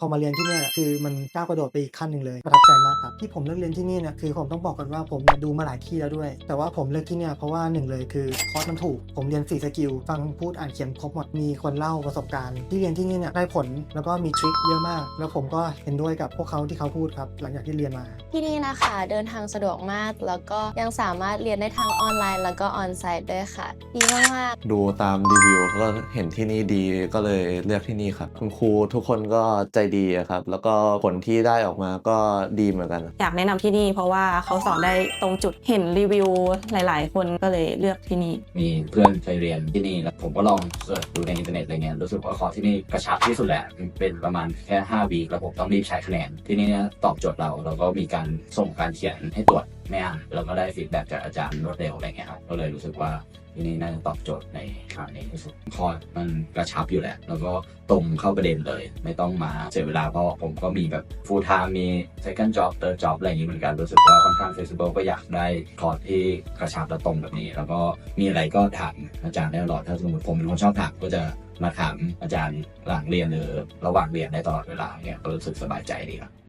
พอมาเรียนที่เนี่ยคือมันก้าวกระโดดไปอีกขั้นหนึ่งเลยประทับใจมากครับที่ผมเลือกเรียนที่นี่เนี่ยคือผมต้องบอกก่อนว่าผมเนี่ยดูมาหลายที่แล้วด้วย แต่ว่าผมเลือกที่เนี่ยเพราะว่าหนึ่งเลยคือคอร์สมันถูก ผมเรียน4สกิลฟังพูดอ่านเขียนครบหมดมีคนเล่าประสบการณ์ ที่เรียนที่นี่เนี่ยได้ผลแล้วก็มีทริคเยอะมาก แล้วผมก็เห็นด้วยกับพวกเขาที่เขาพูดครับหลังจากที่เรียนมา ที่นี่นะคะเดินทางสะดวกมาก แล้วก็ยังสามารถเรียนได้ทั้งออนไลน์ แล้วก็ออนไซต์ด้วยค่ะดีมากๆดูตามรีวิวก็เห็นที่นี่ดีก็เลยเลือกที่นี่ครับคุณครูทุกคนก็ใจดีอะครับ แล้วก็ผลที่ได้ออกมาก็ดีเหมือนกัน อยากแนะนำที่นี่เพราะว่าเขาสอนได้ตรงจุดเห็นรีวิวหลาย ๆ คนก็เลยเลือกที่นี่ มีเพื่อนเคยเรียนที่นี่แล้วผมก็ลองเสิร์ชดูในอินเทอร์เน็ตอะไรเงี้ยรู้สึกว่าคอร์สที่นี่กระชับที่สุดแหละเป็นประมาณแค่5วีคแล้วผมต้องรีบใช้คะแนนที่นี่เนี่ยตอบโจทย์เราแล้วก็มีการส่งการเขียนให้ตรวจ ไม่อ่านแล้วก็ได้ฟีดแบ็จากอาจารย์รวดเร็วอะไรเงี้ยครับก็เลยรู้สึกว่าที่นี่น่าจะตอบโจทย์ในครั้งนี้ที่สุดคอร์สมันกระชับอยู่แหละ แล้วก็ตรงเข้าประเด็นเลย ไม่ต้องมาเสียเวลาเพราะผมก็มีแบบ full time มี second job third job อะไรอย่างนี้เหมือนกัน รู้สึกว่าค่อนข้าง flexible ก็อยากได้คอร์สที่กระชับและตรงแบบนี้ แล้วก็มีอะไรก็ถามอาจารย์ได้ตลอดถ้าสมมติผมเป็นคนชอบถามก็จะมาถามอาจารย์หลังเรียนหรือระหว่างเรียนได้ตลอดเวลาเนี่ยก็รู้สึกสบายใจดีครับ